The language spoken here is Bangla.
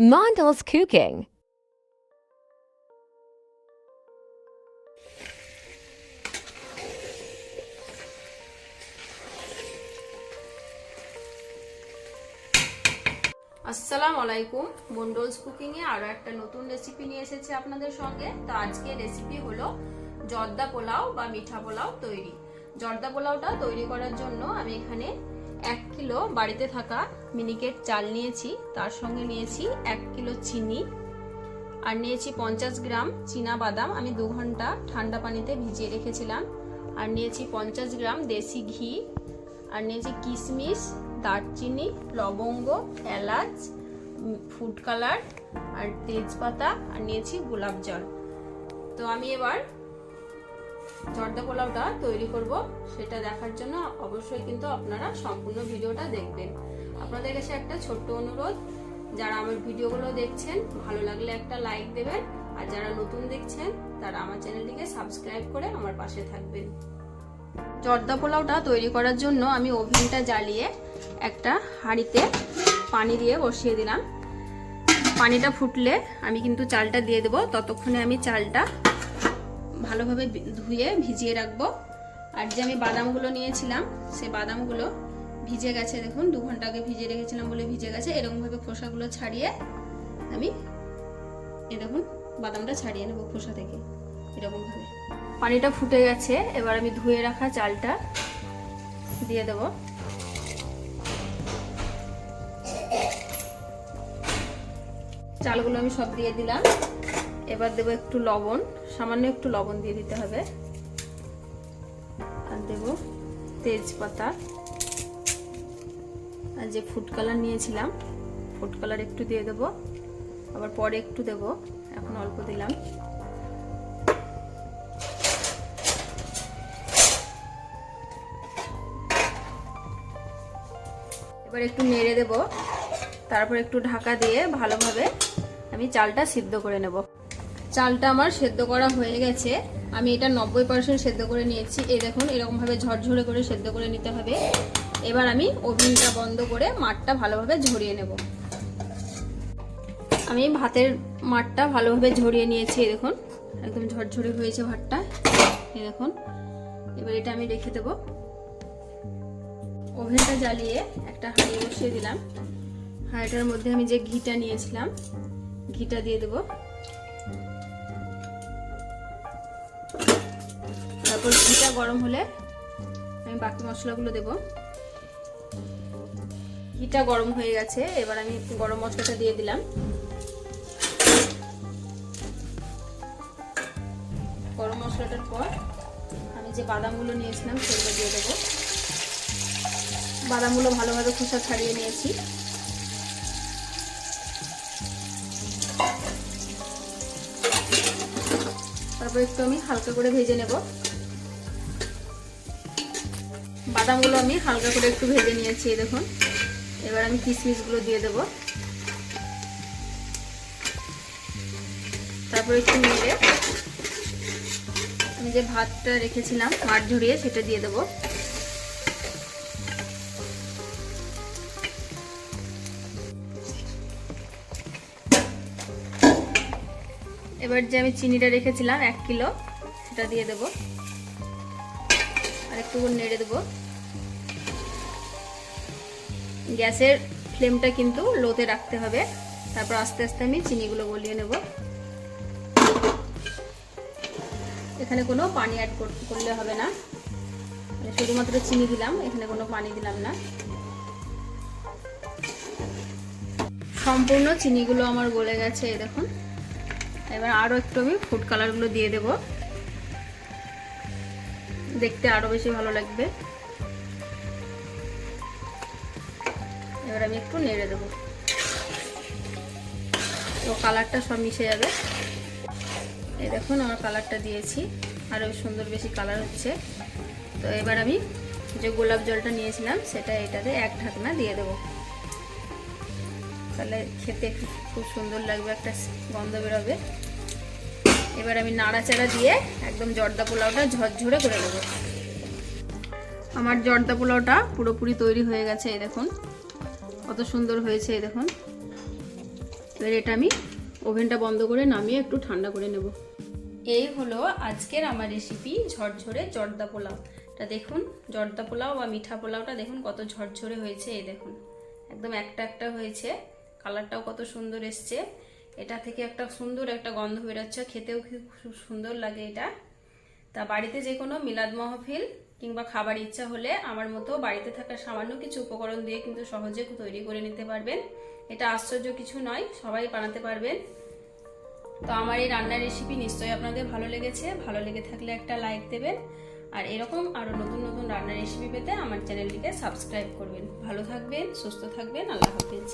Mondel's Cooking. আসসালামু আলাইকুম। মন্ডলস কুকিং এ আরও একটা নতুন রেসিপি নিয়ে এসেছি আপনাদের সঙ্গে। তো আজকে রেসিপি হলো জর্দা পোলাও বা মিঠা পোলাও তৈরি। জর্দা পোলাওটা তৈরি করার জন্য আমি এখানে এক কিলো বাড়িতে থাকা মিনিকেট চাল নিয়েছি, তার সঙ্গে নিয়েছি এক কিলো চিনি, আর নিয়েছি পঞ্চাশ গ্রাম চীনা বাদাম। আমি দু ঘণ্টা ঠান্ডা পানিতে ভিজিয়ে রেখেছিলাম। আর নিয়েছি পঞ্চাশ গ্রাম দেশি ঘি, আর নিয়েছি কিশমিশ দারচিনি, লবঙ্গ, এলাচ ফুড কালার, আর তেজপাতা, আর নিয়েছি গোলাপ জল। তো আমি এবার জর্দা পোলাওটা তৈরি করব। সেটা দেখার জন্য অবশ্যই কিন্তু আপনারা সম্পূর্ণ ভিডিওটা দেখবেন। আপনাদের কাছে একটা ছোট্ট অনুরোধ, যারা আমার ভিডিওগুলো দেখছেন, ভালো লাগলে একটা লাইক দেবেন, আর যারা নতুন দেখছেন, তারা আমার চ্যানেলটিকে সাবস্ক্রাইব করে আমার পাশে থাকবেন। জর্দা পোলাওটা তৈরি করার জন্য আমি ওভেনটা জ্বালিয়ে একটা হাঁড়িতে পানি দিয়ে বসিয়ে দিলাম। পানিটা ফুটলে আমি কিন্তু চালটা দিয়ে দেবো। ততক্ষণে আমি চালটা ভালোভাবে ধুয়ে ভিজিয়ে রাখব। আর যে আমি বাদামগুলো নিয়েছিলাম, সে বাদামগুলো ভিজে গেছে, দেখুন, দু ঘণ্টা আগে ভিজে রেখেছিলাম বলে ভিজে গেছে। এরকমভাবে খোসাগুলো ছাড়িয়ে আমি এ দেখুন, বাদামটা ছাড়িয়ে নেব খোসা থেকে, এরকমভাবে। পানিটা ফুটে গেছে, এবার আমি ধুয়ে রাখা চালটা দিয়ে দেব। চালগুলো আমি সব দিয়ে দিলাম। এবার দেবো একটু লবণ। সামান্য একটু লবণ দিয়ে দিতে হবে। আর দেব তেজপাতা। আর যে ফুড কালার নিয়েছিলাম ফুড কালার একটু দিয়ে দেবো। আবার পরে একটু দেব, এখন অল্প দিলাম। এবার একটু নেড়ে দেব, তারপর একটু ঢাকা দিয়ে ভালোভাবে আমি চালটা সিদ্ধ করে নেব। চালটা আমার সেদ্ধ করা হয়ে গেছে। আমি এটা নব্বই পার্সেন্ট সেদ্ধ করে নিয়েছি। এই দেখুন, এরকমভাবে ঝরঝরে করে সেদ্ধ করে নিতে হবে। এবার আমি ওভেনটা বন্ধ করে মাঠটা ভালোভাবে ঝরিয়ে নেব। আমি ভাতের মাঠটা ভালোভাবে ঝরিয়ে নিয়েছি দেখুন। একদম ঝরঝরে হয়েছে ভাতটা। এই দেখুন, এবার এটা আমি রেখে দেবো। ওভেনটা জ্বালিয়ে একটা হাঁড়ি বসিয়ে দিলাম। হাঁড়িটার মধ্যে আমি যে ঘিটা নিয়েছিলাম, ঘিটা দিয়ে দেবো। তারপর ঘিটা গরম হলে আমি বাকি মশলাগুলো দেব। ঘিটা গরম হয়ে গেছে, এবার আমি গরম মশলাটা দিয়ে দিলাম। গরম মশলাটার পর আমি যে বাদামগুলো নিয়েছিলাম সেগুলো দিয়ে দেবো। বাদামগুলো ভালোভাবে খোসা ছাড়িয়ে নিয়েছি। তারপর একটু আমি হালকা করে ভেজে নেব। বাদামগুলো আমি হালকা করে একটু ভেজে নিয়েছি দেখুন। এবার আমি কিশমিশগুলো দিয়ে দেব। তারপর একটু নেড়ে আমি যে ভাতটা রেখেছিলাম, মাঠ ঝরিয়ে সেটা দিয়ে দেবো। এবার যে আমি চিনিটা রেখেছিলাম, এক কিলো, সেটা দিয়ে দেব। আর নেড়ে দেব। গ্যাসের ফ্লেমটা কিন্তু লোতে রাখতে হবে। তারপর আস্তে আস্তে আমি চিনিগুলো গলিয়ে নেব। এখানে কোনো পানি অ্যাড করলে হবে না। শুধুমাত্র চিনি দিলাম, এখানে কোনো পানি দিলাম না। সম্পূর্ণ চিনিগুলো আমার গলে গেছে দেখুন। এবার আরও একটু আমি ফুড কালারগুলো দিয়ে দেব। দেখতে আরও বেশি ভালো লাগবে। এবার আমি একটু নেড়ে দেবো। তো কালারটা সব মিশে যাবে। এই দেখুন, আমার কালারটা দিয়েছি। আরও সুন্দর বেশি কালার হচ্ছে। তো এবার আমি যে গোলাপ জলটা নিয়েছিলাম, সেটা এটাতে এক ঢাকনা দিয়ে দেবো। তাহলে খেতে খুব সুন্দর লাগবে, একটা গন্ধ বেরোবে। এবার আমি নাড়াচাড়া দিয়ে একদম জর্দা পোলাওটা ঝরঝরে করে দেবো আমার জর্দা পোলাওটা পুরোপুরি তৈরি হয়ে গেছে, এই দেখুন। কত সুন্দর হয়েছে, এই দেখুন। এবার এটা আমি ওভেনটা বন্ধ করে নামিয়ে একটু ঠান্ডা করে নেব। এই হলো আজকের আমার রেসিপি ঝরঝরে জর্দা পোলাও। এটা দেখুন, জর্দা পোলাও বা মিঠা পোলাওটা দেখুন কত ঝরঝরে হয়েছে, এই দেখুন। একদম একটা একটা হয়েছে, কালারটাও কত সুন্দর এসছে। এটা থেকে একটা সুন্দর একটা গন্ধ বেরোচ্ছে, খেতেও খুব সুন্দর লাগে এটা। তা বাড়িতে যে কোনো মিলাদ মহফিল কিংবা খাবার ইচ্ছা হলে আমার মতো বাড়িতে থাকা সামান্য কিছু উপকরণ দিয়ে কিন্তু সহজে তৈরি করে নিতে পারবেন। এটা আশ্চর্য কিছু নয়, সবাই বানাতে পারবেন। তো আমার এই রান্নার রেসিপি নিশ্চয়ই আপনাদের ভালো লেগেছে। ভালো লেগে থাকলে একটা লাইক দেবেন। আর এরকম আরও নতুন নতুন রান্নার রেসিপি পেতে আমার চ্যানেলটিকে সাবস্ক্রাইব করবেন। ভালো থাকবেন, সুস্থ থাকবেন, আল্লাহ হাফিজ।